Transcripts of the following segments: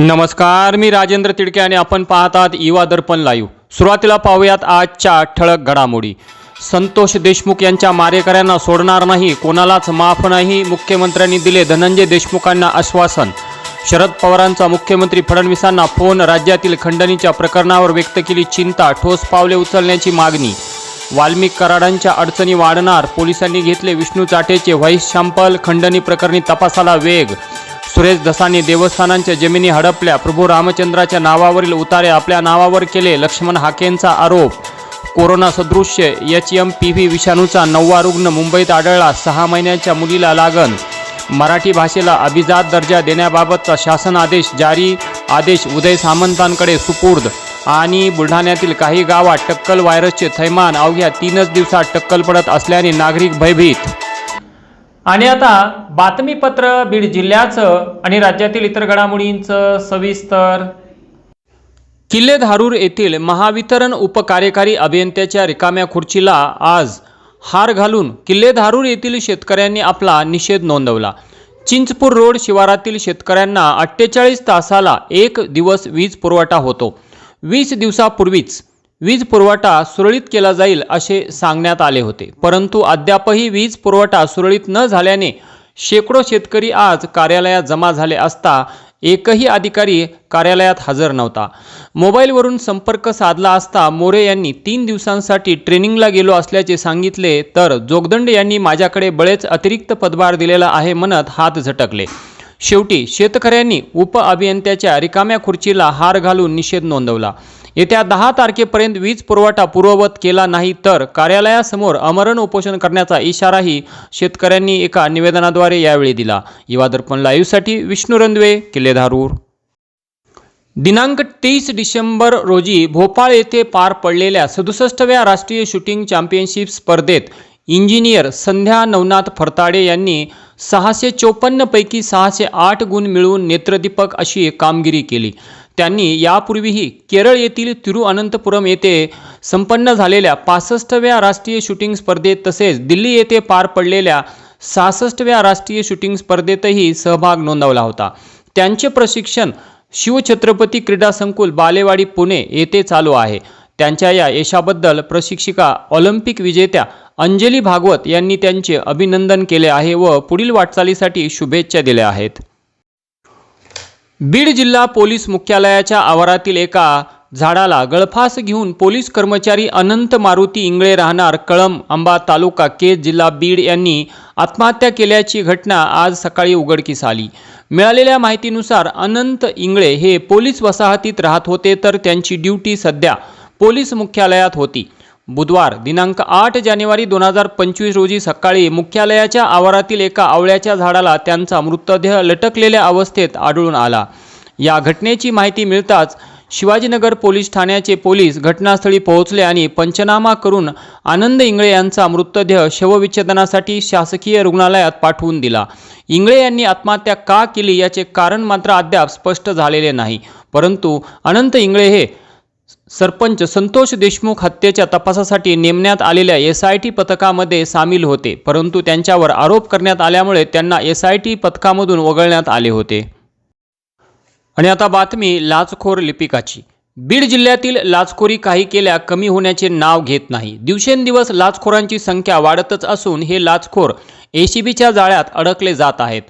नमस्कार मी राजेंद्र तिडके आणि आपण पाहतात युवा दर्पण लाईव्ह सुरुवातीला पाहूयात आजच्या ठळक घडामोडी. संतोष देशमुख यांच्या मारेकऱ्यांना सोडणार नाही कोणालाच माफ नाही मुख्यमंत्र्यांनी दिले धनंजय देशमुखांना आश्वासन. शरद पवारांचा मुख्यमंत्री फडणवीसांना फोन राज्यातील खंडणीच्या प्रकरणावर व्यक्त केली चिंता ठोस पावले उचलण्याची मागणी. वाल्मिक कराडांच्या अडचणी वाढणार पोलिसांनी घेतले विष्णू चाटेचे व्हाईस शॅम्पल खंडणी प्रकरणी तपासाला वेग. सुरेश दसानी देवस्थानांच्या जमिनी हडपल्या. प्रभू रामचंद्राच्या नावावरील उतारे आपल्या नावावर केले लक्ष्मण हाकेंचा आरोप. कोरोना सदृश्य एच एम पी व्ही विषाणूचा नववा रुग्ण मुंबईत आढळला सहा महिन्यांच्या मुलीला लागण. मराठी भाषेला अभिजात दर्जा देण्याबाबतचा शासन आदेश जारी. आदेश उदय सामंतांकडे सुपूर्द. आणि बुलढाण्यातील काही गावात टक्कल व्हायरसचे थैमान अवघ्या तीनच दिवसात टक्कल पडत असल्याने नागरिक भयभीत आणि आता बातमीपत्र बीड जिल्ह्याचं आणि राज्यातील इतर घडामोडींचं सविस्तर. किल्ले धारूर येथील महावितरण उपकार्यकारी अभियंत्याच्या रिकाम्या खुर्चीला आज हार घालून किल्ले धारूर येथील शेतकऱ्यांनी आपला निषेध नोंदवला. चिंचपूर रोड शिवारातील शेतकऱ्यांना अठ्ठेचाळीस तासाला एक दिवस वीज पुरवठा होतो. वीस दिवसापूर्वीच वीज पुरवठा सुरळीत केला जाईल असे सांगण्यात आले होते. परंतु अद्यापही वीज पुरवठा सुरळीत न झाल्याने शेकडो शेतकरी आज कार्यालयात जमा झाले असता एकही अधिकारी कार्यालयात हजर नव्हता. मोबाईलवरून संपर्क साधला असता मोरे यांनी तीन दिवसांसाठी ट्रेनिंगला गेलो असल्याचे सांगितले तर जोगदंड यांनी माझ्याकडे बळेच अतिरिक्त पदभार दिलेला आहे म्हणत हात झटकले. शेवटी शेतकऱ्यांनी उप अभियंत्याच्या रिकाम्या खुर्चीला हार घालून निषेध नोंदवला. येत्या दहा तारखेपर्यंत वीज पुरवठा पूर्ववत केला नाही तर कार्यालयासमोर अमरण उपोषण करण्याचा इशाराही शेतकऱ्यांनी एका निवेदनाद्वारे यावेळी दिला. युवा दर्पण लाईव्हसाठी विष्णू रंदवे किल्लेधारूर दिनांक तीस डिसेंबर रोजी भोपाळ येथे पार पडलेल्या सदुसष्टव्या राष्ट्रीय शूटिंग चॅम्पियनशिप स्पर्धेत इंजिनियर संध्या नवनाथ फरताडे यांनी सहाशे चोपन्नपैकी सहाशे आठ गुण मिळवून नेत्रदीपक अशी कामगिरी केली. त्यांनी यापूर्वीही केरळ येथील तिरुअनंतपुरम येथे संपन्न झालेल्या पासष्टव्या राष्ट्रीय शूटिंग स्पर्धेत तसेच दिल्ली येथे पार पडलेल्या सहासष्टव्या राष्ट्रीय शूटिंग स्पर्धेतही सहभाग नोंदवला होता. त्यांचे प्रशिक्षण शिवछत्रपती क्रीडा संकुल बालेवाडी पुणे येथे चालू आहे. त्यांच्या या यशाबद्दल प्रशिक्षिका ऑलिम्पिक विजेत्या अंजली भागवत यांनी त्यांचे अभिनंदन केले आहे व पुढील वाटचालीसाठी शुभेच्छा दिल्या आहेत. बीड जिल्हा पोलीस मुख्यालयाच्या आवारातील एका झाडाला गळफास घेऊन पोलीस कर्मचारी अनंत मारुती इंगळे राहणार कळम आंबा तालुका केज जिल्हा बीड यांनी आत्महत्या केल्याची घटना आज सकाळी उघडकीस आली. मिळालेल्या माहितीनुसार अनंत इंगळे हे पोलीस वसाहतीत राहत होते तर त्यांची ड्युटी सध्या पोलीस मुख्यालयात होती. बुधवार दिनांक आठ जानेवारी दोन हजार पंचवीस रोजी सकाळी मुख्यालयाच्या आवारातील एका आवळ्याच्या झाडाला त्यांचा मृतदेह लटकलेल्या अवस्थेत आढळून आला. या घटनेची माहिती मिळताच शिवाजीनगर पोलीस ठाण्याचे पोलीस घटनास्थळी पोहोचले आणि पंचनामा करून आनंद इंगळे यांचा मृतदेह शवविच्छेदनासाठी शासकीय रुग्णालयात पाठवून दिला. इंगळे यांनी आत्महत्या का केली याचे कारण मात्र अद्याप स्पष्ट झालेले नाही. परंतु अनंत इंगळे हे सरपंच संतोष देशमुख हत्येच्या तपासासाठी नेमण्यात आलेल्या एस आय टी पथकामध्ये सामील होते परंतु त्यांच्यावर आरोप करण्यात आल्यामुळे त्यांना एस आय टी पथकामधून वगळण्यात आले होते. आणि आता बातमी लाचखोर लिपिकाची. बीड जिल्ह्यातील लाचखोरी काही केल्या कमी होण्याचे नाव घेत नाही. दिवसेंदिवस लाचखोरांची संख्या वाढतच असून हे लाचखोर एसीबीच्या जाळ्यात अडकले जात आहेत.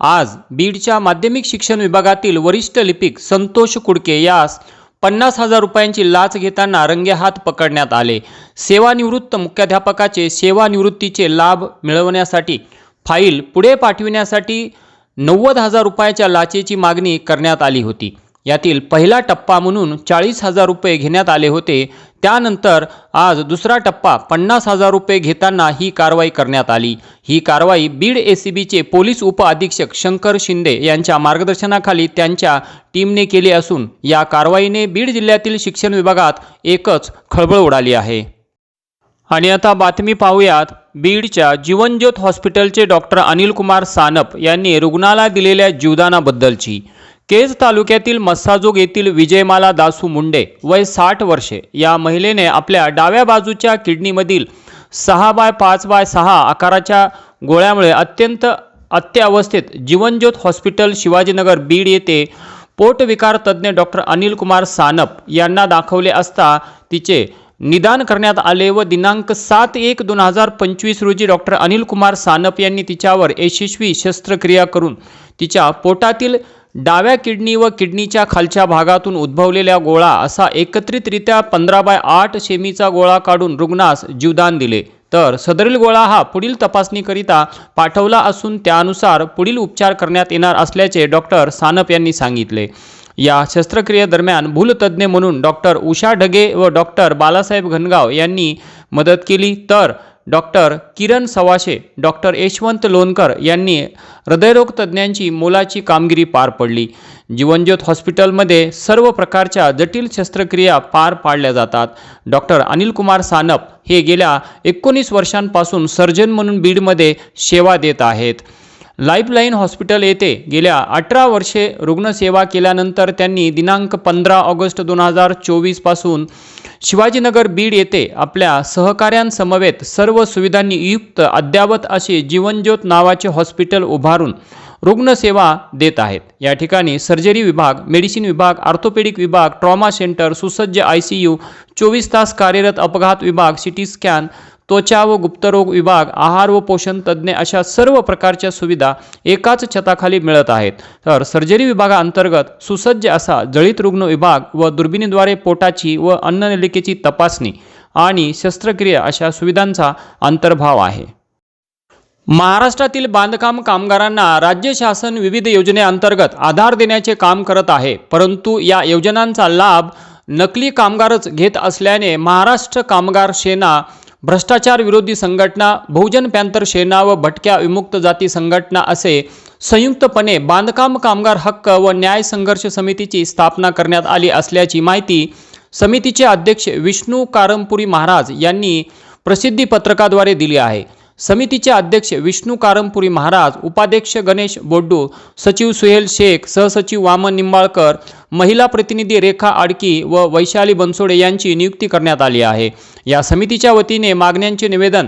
आज बीडच्या माध्यमिक शिक्षण विभागातील वरिष्ठ लिपिक संतोष कुडके यास पन्नास हजार रुपयांची लाच घेताना रंगेहात पकडण्यात आले. सेवानिवृत्त मुख्याध्यापकाचे सेवानिवृत्तीचे लाभ मिळवण्यासाठी फाईल पुढे पाठविण्यासाठी नव्वद हजार रुपयाच्या लाचेची मागणी करण्यात आली होती. यातील पहिला टप्पा म्हणून चाळीस हजार रुपये घेण्यात आले होते. त्यानंतर आज दुसरा टप्पा पन्नास हजार रुपये घेताना ही कारवाई करण्यात आली. ही कारवाई बीड ए सी बीचे पोलीस उप अधीक्षक शंकर शिंदे यांच्या मार्गदर्शनाखाली त्यांच्या टीमने केली असून या कारवाईने बीड जिल्ह्यातील शिक्षण विभागात एकच खळबळ उडाली आहे. आणि आता बातमी पाहूयात. बीडच्या जीवनज्योत हॉस्पिटलचे डॉक्टर अनिल कुमार सानप यांनी रुग्णाला दिलेल्या जीवदानाबद्दलची. केज तालुक्यातील मस्साजोग येथील विजयमाला दासू मुंडे वय साठ वर्षे या महिलेने आपल्या डाव्या बाजूच्या किडनीमधील सहा बाय पाच बाय सहा आकाराच्या गोळ्यामुळे अत्यंत अत्यावस्थेत जीवनज्योत हॉस्पिटल शिवाजीनगर बीड येथे पोटविकार तज्ज्ञ डॉक्टर अनिल कुमार सानप यांना दाखवले असता तिचे निदान करण्यात आले व दिनांक सात एक दोन हजार पंचवीस रोजी डॉक्टर अनिल कुमार सानप यांनी तिच्यावर यशस्वी शस्त्रक्रिया करून तिच्या पोटातील डाव्या किडनी व किडनीच्या खालच्या भागातून उद्भवलेल्या गोळा असा एकत्रितरित्या पंधरा बाय आठ सेमीचा गोळा काढून रुग्णास जीवदान दिले. तर सदरील गोळा हा पुढील तपासणीकरिता पाठवला असून त्यानुसार पुढील उपचार करण्यात येणार असल्याचे डॉक्टर सानप यांनी सांगितले. या शस्त्रक्रियेदरम्यान भूलतज्ज्ञ म्हणून डॉक्टर उषा ढगे व डॉक्टर बालासाहेब घनगाव यांनी मदत केली. तर डॉक्टर किरण सवाशे डॉक्टर यशवंत लोणकर यांनी हृदयरोग तज्ज्ञांची मोलाची कामगिरी पार पडली. जीवनज्योत हॉस्पिटलमध्ये सर्व प्रकारच्या जटिल शस्त्रक्रिया पार पाडल्या जातात. डॉक्टर अनिल कुमार सानप हे गेल्या एकोणीस वर्षांपासून सर्जन म्हणून बीडमध्ये सेवा देत आहेत. लाईफलाईन हॉस्पिटल येथे गेल्या अठरा वर्षे रुग्णसेवा केल्यानंतर त्यांनी दिनांक पंधरा ऑगस्ट दोन हजार चोवीसपासून शिवाजीनगर बीड येथे आपल्या सहकाऱ्यांसमवेत सर्व सुविधांनी युक्त अद्ययावत असे जीवनज्योत नावाचे हॉस्पिटल उभारून रुग्णसेवा देत आहेत. या ठिकाणी सर्जरी विभाग मेडिसिन विभाग ऑर्थोपेडिक विभाग ट्रॉमा सेंटर सुसज्ज आय सी यू चोवीस तास कार्यरत अपघात विभाग सिटी स्कॅन त्वचा व गुप्तरोग विभाग आहार व पोषण तज्ज्ञ अशा सर्व प्रकारच्या सुविधा एकाच छताखाली मिळत आहेत. तर सर्जरी विभागाअंतर्गत सुसज्ज असा जळीत रुग्ण विभाग व दुर्बिणीद्वारे पोटाची व अन्ननलिकेची तपासणी आणि शस्त्रक्रिया अशा सुविधांचा अंतर्भाव आहे. महाराष्ट्रातील बांधकाम कामगारांना राज्य शासन विविध योजनेअंतर्गत आधार देण्याचे काम करत आहे परंतु या योजनांचा लाभ नकली कामगारच घेत असल्याने महाराष्ट्र कामगार सेना भ्रष्टाचार विरोधी संघटना बहुजन पॅंथर सेना व भटक्या विमुक्त जाती संघटना असे संयुक्तपणे बांधकाम कामगार हक्क व न्याय संघर्ष समितीची स्थापना करण्यात आली असल्याची माहिती समितीचे अध्यक्ष विष्णू कारमपुरी महाराज यांनी प्रसिद्धी पत्रकाद्वारे दिली आहे. समितीचे अध्यक्ष विष्णू कारमपुरी महाराज उपाध्यक्ष गणेश बोड्डू सचिव सुहेल शेख सहसचिव वामन निंबाळकर महिला प्रतिनिधी रेखा आडकी व वैशाली बनसोडे यांची नियुक्ती करण्यात आली आहे. या समितीच्या वतीने मागण्यांचे निवेदन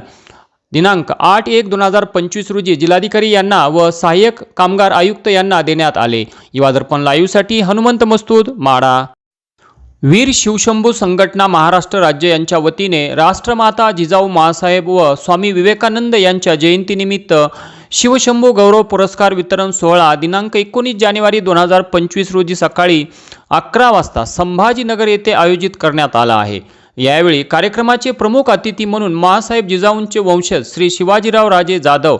दिनांक आठ एक दोन हजार पंचवीस रोजी जिल्हाधिकारी यांना व सहाय्यक कामगार आयुक्त यांना देण्यात आले. युवा दर्पण लाईव्हसाठी हनुमंत मस्तूद माडा. वीर शिवशंभू संघटना महाराष्ट्र राज्य यांच्या वतीने राष्ट्रमाता जिजाऊ मासाहेब व स्वामी विवेकानंद यांच्या जयंतीनिमित्त शिवशंभू गौरव पुरस्कार वितरण सोहळा दिनांक एकोणीस जानेवारी दोन हजार पंचवीस रोजी सकाळी अकरा वाजता संभाजीनगर येथे आयोजित करण्यात आला आहे. यावेळी कार्यक्रमाचे प्रमुख अतिथी म्हणून मासाहेब जिजाऊंचे वंशज श्री शिवाजीराव राजे जाधव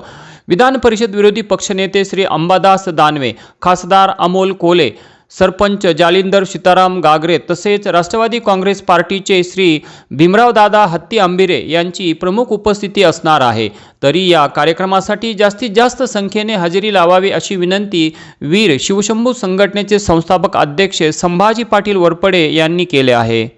विधान परिषद विरोधी पक्षनेते श्री अंबादास दानवे खासदार अमोल कोले सरपंच जालिंदर सीताराम गागरे तसेच राष्ट्रवादी काँग्रेस पार्टीचे श्री भीमरावदादा हत्ती आंबिरे यांची प्रमुख उपस्थिती असणार आहे. तरी या कार्यक्रमासाठी जास्तीत जास्त संख्येने हजेरी लावावी अशी विनंती वीर शिवशंभू संघटनेचे संस्थापक अध्यक्ष संभाजी पाटील वरपडे यांनी केले आहे.